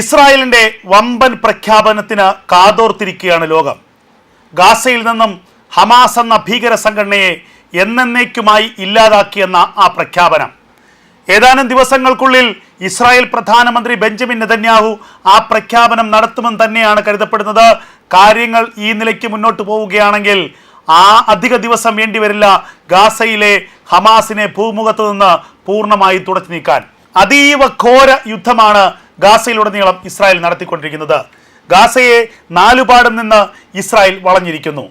ഇസ്രായേലിന്റെ വമ്പൻ പ്രഖ്യാപനത്തിന് കാതോർത്തിരിക്കുകയാണ് ലോകം. ഗാസയിൽ നിന്നും ഹമാസ് എന്ന ഭീകര സംഘടനയെ എന്നേക്കുമായി ഇല്ലാതാക്കിയെന്ന ആ പ്രഖ്യാപനം. ഏതാനും ദിവസങ്ങൾക്കുള്ളിൽ ഇസ്രായേൽ പ്രധാനമന്ത്രി ബെഞ്ചമിൻ നെതന്യാഹു ആ പ്രഖ്യാപനം നടത്തുമെന്ന് തന്നെയാണ് കരുതപ്പെടുന്നത്. കാര്യങ്ങൾ ഈ നിലയ്ക്ക് മുന്നോട്ട് പോവുകയാണെങ്കിൽ ആ അധിക ദിവസം വേണ്ടിവരില്ല ഗാസയിലെ ഹമാസിനെ ഭൂമുഖത്ത് നിന്ന് പൂർണമായി തുടച്ചു നീക്കാൻ. അതീവ ഘോര യുദ്ധമാണ് ഗാസയിലുടനീളം ഇസ്രായേൽ നടത്തിക്കൊണ്ടിരിക്കുന്നത്. ഗാസയെ നാലുപാടും നിന്ന് ഇസ്രായേൽ വളഞ്ഞിരിക്കുന്നു.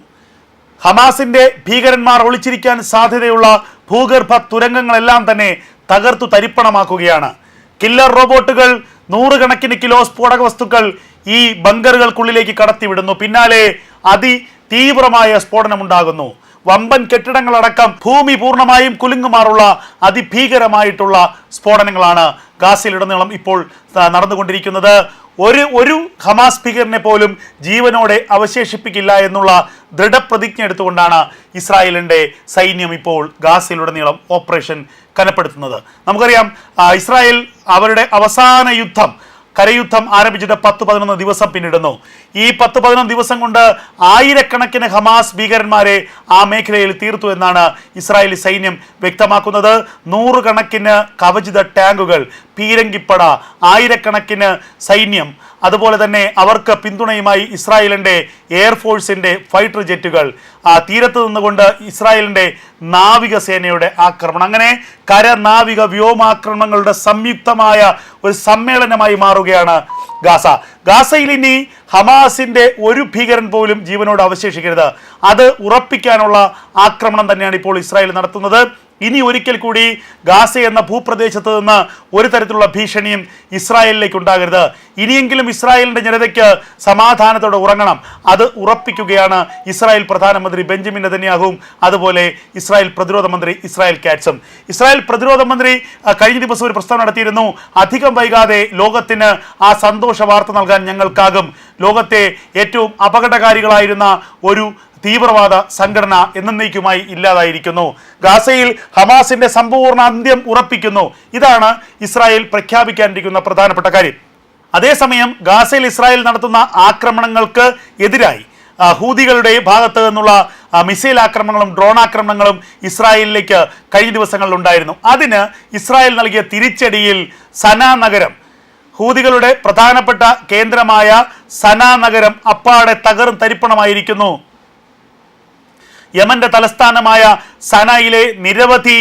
ഹമാസിന്റെ ഭീകരന്മാർ ഒളിച്ചിരിക്കാൻ സാധ്യതയുള്ള ഭൂഗർഭ തുരങ്കങ്ങളെല്ലാം തന്നെ തകർത്തു തരിപ്പണമാക്കുകയാണ്. കില്ലർ റോബോട്ടുകൾ നൂറുകണക്കിന് കിലോ സ്ഫോടക വസ്തുക്കൾ ഈ ബങ്കറുകൾക്കുള്ളിലേക്ക് കടത്തിവിടുന്നു. പിന്നാലെ അതി തീവ്രമായ സ്ഫോടനമുണ്ടാകുന്നു. വമ്പൻ കെട്ടിടങ്ങളടക്കം ഭൂമി പൂർണമായും കുലുങ്ങുമാറുള്ള അതിഭീകരമായിട്ടുള്ള സ്ഫോടനങ്ങളാണ് ഗാസയിലുടനീളം ഇപ്പോൾ നടന്നുകൊണ്ടിരിക്കുന്നത്. ഒരു ഒരു ഹമാസ് ഭീകരനെ പോലും ജീവനോടെ അവശേഷിപ്പിക്കില്ല എന്നുള്ള ദൃഢപ്രതിജ്ഞ എടുത്തുകൊണ്ടാണ് ഇസ്രായേലിന്റെ സൈന്യം ഇപ്പോൾ ഗാസയിലുടനീളം ഓപ്പറേഷൻ കനപ്പെടുത്തുന്നത്. നമുക്കറിയാം ഇസ്രായേൽ അവരുടെ അവസാന യുദ്ധം കരയുദ്ധം ആരംഭിച്ചത് പത്ത് പതിനൊന്ന് ദിവസം പിന്നിടുന്നു. ഈ പത്ത് പതിനൊന്ന് ദിവസം കൊണ്ട് ആയിരക്കണക്കിന് ഹമാസ് ഭീകരന്മാരെ ആ മേഖലയിൽ തീർത്തു എന്നാണ് ഇസ്രായേലി സൈന്യം വ്യക്തമാക്കുന്നത്. നൂറുകണക്കിന് കവചിത ടാങ്കുകൾ പീരങ്കിപ്പട ആയിരക്കണക്കിന് സൈന്യം അതുപോലെ തന്നെ അവർക്ക് പിന്തുണയുമായി ഇസ്രായേലിന്റെ എയർഫോഴ്സിന്റെ ഫൈറ്റർ ജെറ്റുകൾ തീരത്ത് നിന്നുകൊണ്ട് ഇസ്രായേലിന്റെ നാവികസേനയുടെ ആക്രമണം. അങ്ങനെ കര നാവിക വ്യോമാക്രമണങ്ങളുടെ സംയുക്തമായ ഒരു സമ്മേളനമായി മാറുകയാണ് ഗാസ. ഗാസയിൽ ഇനി ഹമാസിന്റെ ഒരു ഭീകരൻ പോലും ജീവനോട് അവശേഷിക്കരുത്. അത് ഉറപ്പിക്കാനുള്ള ആക്രമണം തന്നെയാണ് ഇപ്പോൾ ഇസ്രായേൽ നടത്തുന്നത്. ഇനി ഒരിക്കൽ കൂടി ഗാസ എന്ന ഭൂപ്രദേശത്ത് നിന്ന് ഒരു തരത്തിലുള്ള ഭീഷണിയും ഇസ്രായേലിലേക്ക് ഉണ്ടാകരുത്. ഇനിയെങ്കിലും ഇസ്രായേലിന്റെ ജനതയ്ക്ക് സമാധാനത്തോടെ ഉറങ്ങണം. അത് ഉറപ്പിക്കുകയാണ് ഇസ്രായേൽ പ്രധാനമന്ത്രി ബെഞ്ചമിൻ നെതന്യാഹുവും അതുപോലെ ഇസ്രായേൽ പ്രതിരോധ മന്ത്രി ഇസ്രായേൽ കാറ്റ്സും. ഇസ്രായേൽ പ്രതിരോധ മന്ത്രി കഴിഞ്ഞ ദിവസം ഒരു പ്രസ്താവന നടത്തിയിരുന്നു അധികം വൈകാതെ ലോകത്തിന് ആ സന്തോഷ വാർത്ത നൽകാൻ ഞങ്ങൾക്കാകും. ലോകത്തെ ഏറ്റവും അപകടകാരികളായിരുന്ന ഒരു തീവ്രവാദ സംഘടന എന്നേക്കുമായി ഇല്ലാതായിരിക്കുന്നു. ഗാസയിൽ ഹമാസിന്റെ സമ്പൂർണ അന്ത്യം ഉറപ്പിക്കുന്നു. ഇതാണ് ഇസ്രായേൽ പ്രഖ്യാപിക്കാനിരിക്കുന്ന പ്രധാനപ്പെട്ട കാര്യം. അതേസമയം ഗാസയിൽ ഇസ്രായേൽ നടത്തുന്ന ആക്രമണങ്ങൾക്ക് എതിരായി ഹൂതികളുടെ ഭാഗത്ത് നിന്നുള്ള മിസൈൽ ആക്രമണങ്ങളും ഡ്രോൺ ആക്രമണങ്ങളും ഇസ്രായേലിലേക്ക് കഴിഞ്ഞ ദിവസങ്ങളിൽ ഉണ്ടായിരുന്നു. അതിന് ഇസ്രായേൽ നൽകിയ തിരിച്ചടിയിൽ സന നഗരം ഹൂതികളുടെ പ്രധാനപ്പെട്ട കേന്ദ്രമായ സന നഗരം അപ്പാടെ തകർന്ന് തരിപ്പണമായിരിക്കുന്നു. യമന്റെ തലസ്ഥാനമായ സനയിലെ നിരവധി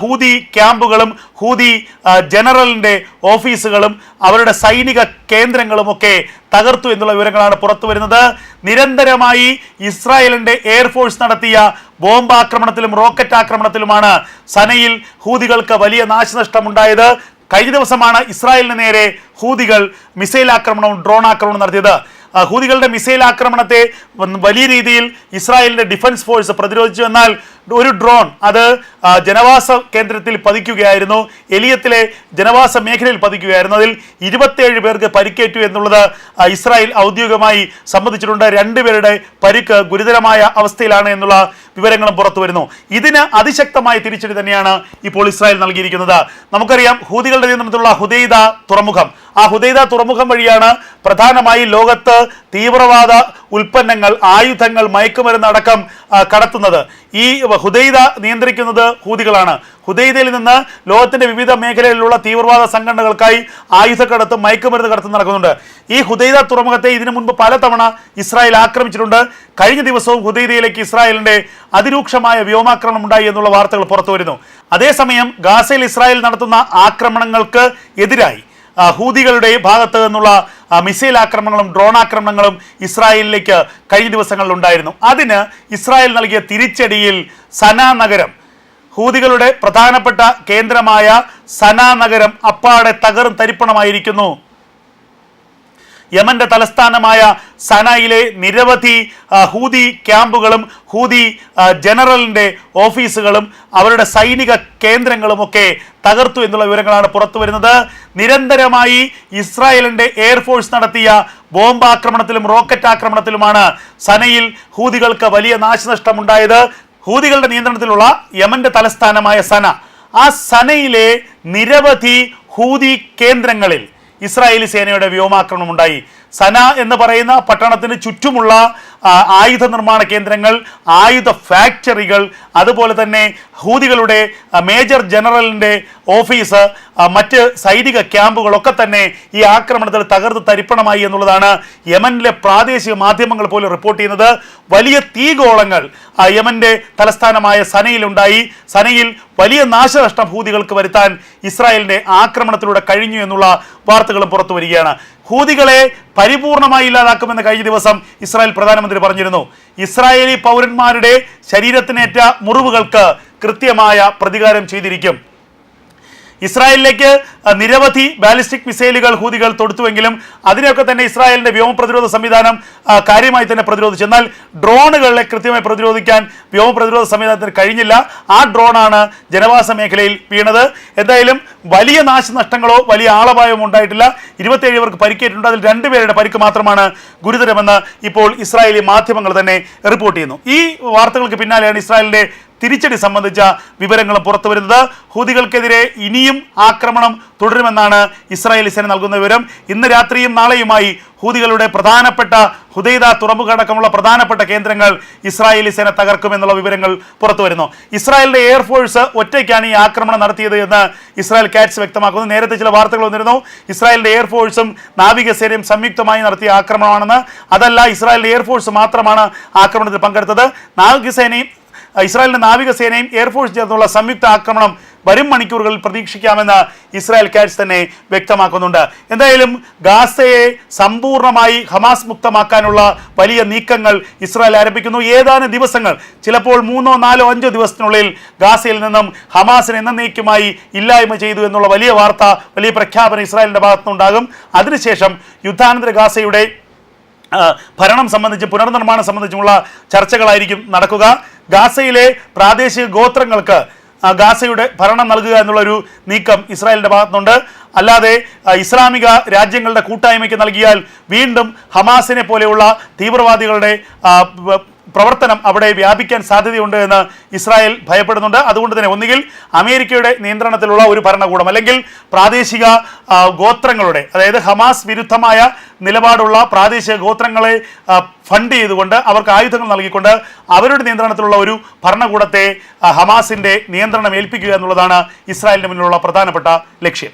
ഹൂതി ക്യാമ്പുകളും ഹൂതി ജനറലിന്റെ ഓഫീസുകളും അവരുടെ സൈനിക കേന്ദ്രങ്ങളും ഒക്കെ തകർത്തു എന്നുള്ള വിവരങ്ങളാണ് പുറത്തു വരുന്നത്. നിരന്തരമായി ഇസ്രായേലിന്റെ എയർഫോഴ്സ് നടത്തിയ ബോംബാക്രമണത്തിലും റോക്കറ്റ് ആക്രമണത്തിലുമാണ് സനയിൽ ഹൂതികൾക്ക് വലിയ നാശനഷ്ടമുണ്ടായത്. കഴിഞ്ഞ ദിവസമാണ് ഇസ്രായേലിന് നേരെ ഹൂതികൾ മിസൈൽ ആക്രമണവും ഡ്രോൺ ആക്രമണവും നടത്തിയത്. ഹൂതികളുടെ മിസൈൽ ആക്രമണത്തെ വലിയ രീതിയിൽ ഇസ്രായേലിന്റെ ഡിഫൻസ് ഫോഴ്സ് പ്രതിരോധിച്ചു എന്നാൽ ഒരു ഡ്രോൺ അത് ജനവാസ കേന്ദ്രത്തിൽ പതിക്കുകയായിരുന്നു. എലിയത്തിലെ ജനവാസ മേഖലയിൽ പതിക്കുകയായിരുന്നു. അതിൽ ഇരുപത്തിയേഴ് പേർക്ക് പരിക്കേറ്റു എന്നുള്ളത് ഇസ്രായേൽ ഔദ്യോഗികമായി സമ്മതിച്ചിട്ടുണ്ട്. രണ്ടുപേരുടെ പരിക്ക് ഗുരുതരമായ അവസ്ഥയിലാണ് എന്നുള്ള വിവരങ്ങളും പുറത്തു വരുന്നു. ഇതിന് അതിശക്തമായ തിരിച്ചടി തന്നെയാണ് ഇപ്പോൾ ഇസ്രായേൽ നൽകിയിരിക്കുന്നത്. നമുക്കറിയാം ഹൂതികളുടെ നിയന്ത്രണത്തിലുള്ള ഹുദൈദ തുറമുഖം. ആ ഹുദൈദ തുറമുഖം വഴിയാണ് പ്രധാനമായി ലോകത്ത് തീവ്രവാദ ഉൽപ്പന്നങ്ങൾ ആയുധങ്ങൾ മയക്കുമരുന്ന് അടക്കം കടത്തുന്നത്. ഈ ഹുദൈദ നിയന്ത്രിക്കുന്നത് ഹൂതികളാണ്. ഹുദൈദയിൽ നിന്ന് ലോകത്തിന്റെ വിവിധ മേഖലകളിലുള്ള തീവ്രവാദ സംഘടനകൾക്കായി ആയുധ ആയുധക്കടത്തും മയക്കുമരുന്ന് കടത്തും നടക്കുന്നുണ്ട്. ഈ ഹുദൈദ തുറമുഖത്തെ ഇതിനു മുൻപ് പലതവണ ഇസ്രായേൽ ആക്രമിച്ചിട്ടുണ്ട്. കഴിഞ്ഞ ദിവസവും ഹുദൈദയിലേക്ക് ഇസ്രായേലിന്റെ അതിരൂക്ഷമായ വ്യോമാക്രമണം ഉണ്ടായി എന്നുള്ള വാർത്തകൾ പുറത്തു വരുന്നു. അതേസമയം ഗാസയിൽ ഇസ്രായേൽ നടത്തുന്ന ആക്രമണങ്ങൾക്ക് എതിരായി ഹൂതികളുടെ ഭാഗത്ത് നിന്നുള്ള മിസൈൽ ആക്രമണങ്ങളും ഡ്രോൺ ആക്രമണങ്ങളും ഇസ്രായേലിലേക്ക് കഴിഞ്ഞ ദിവസങ്ങളിൽ ഉണ്ടായിരുന്നു. അതിന് ഇസ്രായേൽ നൽകിയ തിരിച്ചടിയിൽ സന നഗരം ഹൂതികളുടെ പ്രധാനപ്പെട്ട കേന്ദ്രമായ സന നഗരം അപ്പാടെ തകർന്ന് തരിപ്പണമായിരിക്കുന്നു. യമന്റെ തലസ്ഥാനമായ സനയിലെ നിരവധി ഹൂതി ക്യാമ്പുകളും ഹൂതി ജനറലിന്റെ ഓഫീസുകളും അവരുടെ സൈനിക കേന്ദ്രങ്ങളും ഒക്കെ തകർത്തു എന്നുള്ള വിവരങ്ങളാണ് പുറത്തു വരുന്നത്. നിരന്തരമായി ഇസ്രായേലിന്റെ എയർഫോഴ്സ് നടത്തിയ ബോംബ് ആക്രമണത്തിലും റോക്കറ്റ് ആക്രമണത്തിലുമാണ് സനയിൽ ഹൂതികൾക്ക് വലിയ നാശനഷ്ടമുണ്ടായത്. ഹൂതികളുടെ നിയന്ത്രണത്തിലുള്ള യമന്റെ തലസ്ഥാനമായ സന. ആ സനയിലെ നിരവധി ഹൂതി കേന്ദ്രങ്ങളിൽ ഇസ്രായേലി സേനയുടെ വ്യോമാക്രമണം ഉണ്ടായി സന എന്ന് പറയുന്ന പട്ടണത്തിന് ചുറ്റുമുള്ള ആയുധ നിർമ്മാണ കേന്ദ്രങ്ങൾ ആയുധ ഫാക്ടറികൾ അതുപോലെ തന്നെ ഹൂതികളുടെ മേജർ ജനറലിന്റെ ഓഫീസ് മറ്റ് സൈനിക ക്യാമ്പുകളൊക്കെ തന്നെ ഈ ആക്രമണത്തിൽ തകർത്ത് തരിപ്പണമായി എന്നുള്ളതാണ് യമനിലെ പ്രാദേശിക മാധ്യമങ്ങൾ പോലും റിപ്പോർട്ട് ചെയ്യുന്നത്. വലിയ തീഗോളങ്ങൾ യമന്റെ തലസ്ഥാനമായ സനയിലുണ്ടായി. സനയിൽ വലിയ നാശനഷ്ടം ഹൂതികൾക്ക് വരുത്താൻ ഇസ്രായേലിന്റെ ആക്രമണത്തിലൂടെ കഴിഞ്ഞു എന്നുള്ള വാർത്തകളും പുറത്തു വരികയാണ്. ഹൂതികളെ പരിപൂർണമായി ഇല്ലാതാക്കുമെന്ന് കഴിഞ്ഞ ദിവസം ഇസ്രായേൽ പ്രധാനമന്ത്രി പറഞ്ഞിരുന്നു. ഇസ്രായേലി പൗരന്മാരുടെ ശരീരത്തിനേറ്റ മുറിവുകൾക്ക് കൃത്യമായ പ്രതികാരം ചെയ്തിരിക്കും. ഇസ്രായേലിലേക്ക് നിരവധി ബാലിസ്റ്റിക് മിസൈലുകൾ ഹൂതികൾ തൊടുത്തുവെങ്കിലും അതിനെയൊക്കെ തന്നെ ഇസ്രായേലിന്റെ വ്യോമ പ്രതിരോധ സംവിധാനം കാര്യമായി തന്നെ പ്രതിരോധിച്ചു. എന്നാൽ ഡ്രോണുകളെ കൃത്യമായി പ്രതിരോധിക്കാൻ വ്യോമ പ്രതിരോധ സംവിധാനത്തിന് കഴിഞ്ഞില്ല. ആ ഡ്രോണാണ് ജനവാസ മേഖലയിൽ വീണത്. എന്തായാലും വലിയ നാശനഷ്ടങ്ങളോ വലിയ ആളപായമോ ഉണ്ടായിട്ടില്ല. ഇരുപത്തേഴ് പേർക്ക് പരിക്കേറ്റിട്ടുണ്ട്. അതിൽ രണ്ടുപേരുടെ പരിക്ക് മാത്രമാണ് ഗുരുതരമെന്ന് ഇപ്പോൾ ഇസ്രായേലി മാധ്യമങ്ങൾ തന്നെ റിപ്പോർട്ട് ചെയ്യുന്നു. ഈ വാർത്തകൾക്ക് പിന്നാലെയാണ് ഇസ്രായേലിന്റെ തിരിച്ചടി സംബന്ധിച്ച വിവരങ്ങളും പുറത്തു വരുന്നത്. ഹൂതികൾക്കെതിരെ ഇനിയും ആക്രമണം തുടരുമെന്നാണ് ഇസ്രായേൽ സേന നൽകുന്ന വിവരം. ഇന്ന് രാത്രിയും നാളെയുമായി ഹൂതികളുടെ പ്രധാനപ്പെട്ട ഹുദൈദ തുറമുഖടക്കമുള്ള പ്രധാനപ്പെട്ട കേന്ദ്രങ്ങൾ ഇസ്രായേലി സേന തകർക്കുമെന്നുള്ള വിവരങ്ങൾ പുറത്തു വരുന്നു. ഇസ്രായേലിന്റെ എയർഫോഴ്സ് ഒറ്റയ്ക്കാണ് ഈ ആക്രമണം നടത്തിയത് എന്ന് ഇസ്രായേൽ കാറ്റ്സ് വ്യക്തമാക്കുന്നു. നേരത്തെ ചില വാർത്തകൾ വന്നിരുന്നു. ഇസ്രായേലിന്റെ എയർഫോഴ്സും നാവികസേനയും സംയുക്തമായി നടത്തിയ ആക്രമണമാണെന്ന്. അതല്ല ഇസ്രായേലിന്റെ എയർഫോഴ്സ് മാത്രമാണ് ആക്രമണത്തിൽ പങ്കെടുത്തത്. നാവികസേനയും ഇസ്രായേലിന്റെ നാവികസേനയും എയർഫോഴ്സ് ചേർന്നുള്ള സംയുക്ത ആക്രമണം വരും മണിക്കൂറുകളിൽ പ്രതീക്ഷിക്കാമെന്ന് ഇസ്രായേൽ കാറ്റ്സ് തന്നെ വ്യക്തമാക്കുന്നുണ്ട്. എന്തായാലും ഗാസയെ സമ്പൂർണമായി ഹമാസ് മുക്തമാക്കാനുള്ള വലിയ നീക്കങ്ങൾ ഇസ്രായേൽ ആരംഭിക്കുന്നു. ഏതാനും ദിവസങ്ങൾ ചിലപ്പോൾ മൂന്നോ നാലോ അഞ്ചോ ദിവസത്തിനുള്ളിൽ ഗാസയിൽ നിന്നും ഹമാസിനെ എന്നേക്കുമായി ഇല്ലായ്മ ചെയ്തു എന്നുള്ള വലിയ വാർത്ത വലിയ പ്രഖ്യാപനം ഇസ്രായേലിന്റെ ഭാഗത്തുനിന്നുണ്ടാകും. അതിനുശേഷം യുദ്ധാനന്തര ഗാസയുടെ ഭരണം സംബന്ധിച്ച് പുനർനിർമ്മാണം സംബന്ധിച്ചുമുള്ള ചർച്ചകളായിരിക്കും നടക്കുക. ഗാസയിലെ പ്രാദേശിക ഗോത്രങ്ങൾക്ക് ഗാസയുടെ ഭരണം നൽകുക എന്നുള്ളൊരു നീക്കം ഇസ്രായേലിന്റെ ഭാഗത്തുനിന്നുണ്ട് അല്ലാതെ ഇസ്ലാമിക രാജ്യങ്ങളുടെ കൂട്ടായ്മയ്ക്ക് നൽകിയാൽ വീണ്ടും ഹമാസിനെ പോലെയുള്ള തീവ്രവാദികളുടെ പ്രവർത്തനം അവിടെ വ്യാപിക്കാൻ സാധ്യതയുണ്ട് എന്ന് ഇസ്രായേൽ ഭയപ്പെടുന്നുണ്ട്. അതുകൊണ്ട് തന്നെ ഒന്നുകിൽ അമേരിക്കയുടെ നിയന്ത്രണത്തിലുള്ള ഒരു ഭരണകൂടം അല്ലെങ്കിൽ പ്രാദേശിക ഗോത്രങ്ങളുടെ അതായത് ഹമാസ് വിരുദ്ധമായ നിലപാടുള്ള പ്രാദേശിക ഗോത്രങ്ങളെ ഫണ്ട് ചെയ്തുകൊണ്ട് അവർക്ക് ആയുധങ്ങൾ നൽകിക്കൊണ്ട് അവരുടെ നിയന്ത്രണത്തിലുള്ള ഒരു ഭരണകൂടത്തെ ഹമാസിന്റെ നിയന്ത്രണം ഏൽപ്പിക്കുക എന്നുള്ളതാണ് ഇസ്രായേലിന് മുന്നിലുള്ള പ്രധാനപ്പെട്ട ലക്ഷ്യം.